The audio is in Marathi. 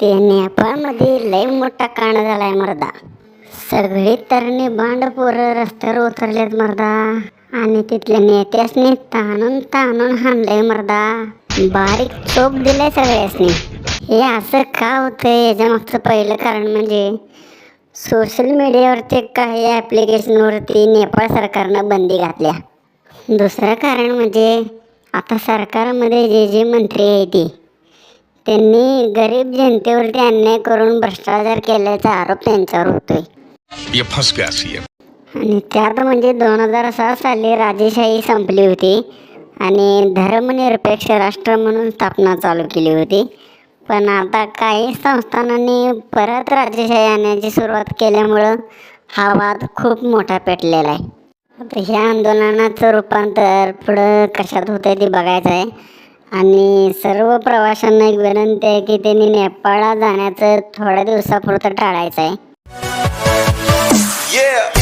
ते नेपाळमध्ये लय मोठा कांड आहे मर्दा. सगळी तरणी बांडपोरं रस्त्यावर उतरलेत मर्दा. आणि तिथल्या नेत्यासनी ताणून ताणून हाणलंय मर्दा. बारीक चोप दिलाय सगळ्यासनी. हे असं का होतंय याच्या मागचं पहिलं कारण म्हणजे सोशल मीडियावरती काही ॲप्लिकेशनवरती नेपाळ सरकारनं बंदी घातल्या. दुसरं कारण म्हणजे आता सरकारमध्ये जे जे मंत्री आहे ते. त्यांनी गरीब जनतेवरती अन्याय करून भ्रष्टाचार केल्याचा आरोप त्यांच्यावर होतोय. आणि त्यात म्हणजे दोन हजार सहा साली राजेशाही संपली होती आणि धर्मनिरपेक्ष राष्ट्र म्हणून स्थापना चालू केली होती. पण आता काही संस्थानांनी परत राजेशाही आणण्याची सुरुवात केल्यामुळं हा वाद खूप मोठा पेटलेला आहे. आता ह्या आंदोलनाचं रूपांतर पुढं कशात होतं ते बघायचं आहे. आणि सर्व प्रवाशांना एक विनंती आहे की त्यांनी नेपाळला जाण्याचं थोड्या दिवसापुरतं टाळायचं आहे Yeah.